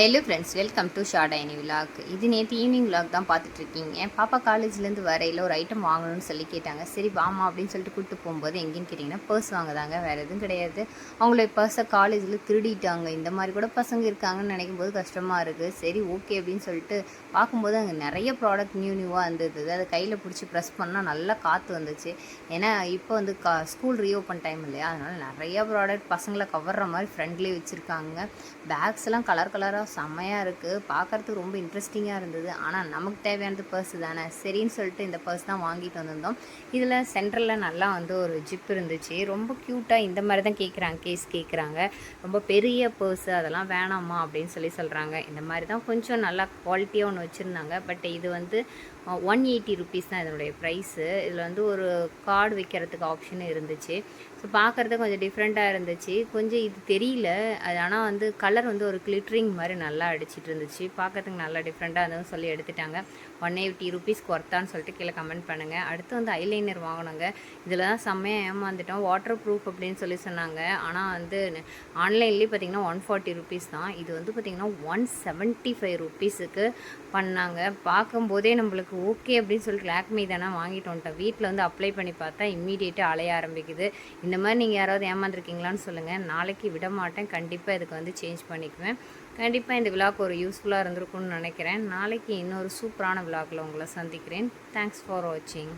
Hello friends welcome to short ஐனி vlog இது நேற்று evening vlog தான் பார்த்துட்ருக்கீங்க. பாப்பா காலேஜ்லேருந்து வரையில் ஒரு ஐட்டம் வாங்கணும்னு சொல்லி கேட்டாங்க. சரி வாமா அப்படின்னு சொல்லிட்டு கூப்பிட்டு போகும்போது எங்கேன்னு கேட்டிங்கன்னா பர்ஸ் வாங்குதாங்க. வேறு எதுவும் கிடையாது. அவங்கள பர்ஸை காலேஜில் திருடிட்டாங்க. இந்த மாதிரி கூட பசங்க இருக்காங்கன்னு நினைக்கும் போது கஷ்டமாக இருக்குது சரி ஓகே அப்படின்னு சொல்லிட்டு பார்க்கும்போது அங்கே நிறைய ப்ராடக்ட் நியூ நியூவாக இருந்தது. அதை கையில் பிடிச்சி ப்ரெஸ் பண்ணால் நல்லா காற்று வந்துச்சு. ஏன்னா இப்போ வந்து கா ஸ்கூல் ரீஓப்பன் டைம் இல்லையா? அதனால் நிறைய ப்ராடக்ட் பசங்களை கவர்ற மாதிரி ஃப்ரெண்ட்லேயே வச்சுருக்காங்க. பேக்ஸ்லாம் கலர் கலராக செம்மையாக இருக்குது பார்க்கறதுக்கு ரொம்ப இன்ட்ரெஸ்டிங்காக இருந்தது. ஆனால் நமக்கு தேவையானது பர்ஸ் தானே? சரின்னு சொல்லிட்டு இந்த பர்ஸ் தான் வாங்கிட்டு வந்திருந்தோம். இதில் சென்டரில் நல்லா வந்து ஒரு ஜிப் இருந்துச்சு. ரொம்ப க்யூட்டாக இந்த மாதிரி தான் கேட்குறாங்க கேஸ் கேட்குறாங்க ரொம்ப பெரிய பர்ஸ் அதெல்லாம் வேணாமா அப்படின்னு சொல்லி சொல்கிறாங்க இந்த மாதிரி தான் கொஞ்சம் நல்லா குவாலிட்டியாக ஒன்று வச்சுருந்தாங்க. பட் இது வந்து ஒன் எயிட்டி ருபீஸ் தான் இதனுடைய ப்ரைஸு இதில் வந்து ஒரு கார்டு வைக்கிறதுக்கு ஆப்ஷனும் இருந்துச்சு. ஸோ பார்க்குறது கொஞ்சம் டிஃப்ரெண்ட்டாக இருந்துச்சு. கொஞ்சம் இது தெரியல. அது ஆனால் வந்து கலர் வந்து ஒரு கிளிட்ரிங் மாதிரி நல்லா அடிச்சிட்டு இருந்துச்சு. பார்க்கறதுக்கு நல்லா டிஃப்ரெண்ட்டாக இருந்ததுன்னு சொல்லி எடுத்துட்டாங்க. ஒன் எயிட்டி ருபீஸ்க்கு ஒர்த்தான்னு சொல்லிட்டு கீழே கமெண்ட் பண்ணுங்கள் அடுத்து வந்து ஐலைனர் வாங்கினோங்க இதில் தான் செம்மையாக ஏமாந்துட்டோம். வாட்டர் ப்ரூஃப் அப்படின்னு சொல்லி சொன்னாங்க. ஆனால் வந்து ஆன்லைன்லேயே பார்த்தீங்கன்னா ஒன் ஃபார்ட்டி ருபீஸ் தான். இது வந்து பார்த்திங்கன்னா ஒன் செவன்ட்டி ஃபைவ் ருபீஸுக்கு பண்ணாங்க. பார்க்கும்போதே நம்மளுக்கு ஓகே அப்படின்னு சொல்லிட்டு லேக்மி தானே வாங்கிட்டு வந்துட்டோம் வீட்டில் வந்து அப்ளை பண்ணி பார்த்தா இம்மீடியட்டாக அலைய ஆரம்பிக்குது. இந்த மாதிரி நீங்கள் யாராவது ஏமாந்துருக்கீங்களான்னு சொல்லுங்கள் நாளைக்கு விட மாட்டேன். கண்டிப்பாக இதுக்கு வந்து சேஞ்ச் பண்ணிக்குவேன். கண்டிப்பாக இந்த விழாக்கு ஒரு யூஸ்ஃபுல்லாக இருந்திருக்கும்னு நினைக்கிறேன். நாளைக்கு இன்னொரு சூப்பரான விழாக்கில் உங்களை சந்திக்கிறேன். தேங்க்ஸ் ஃபார் வாட்சிங்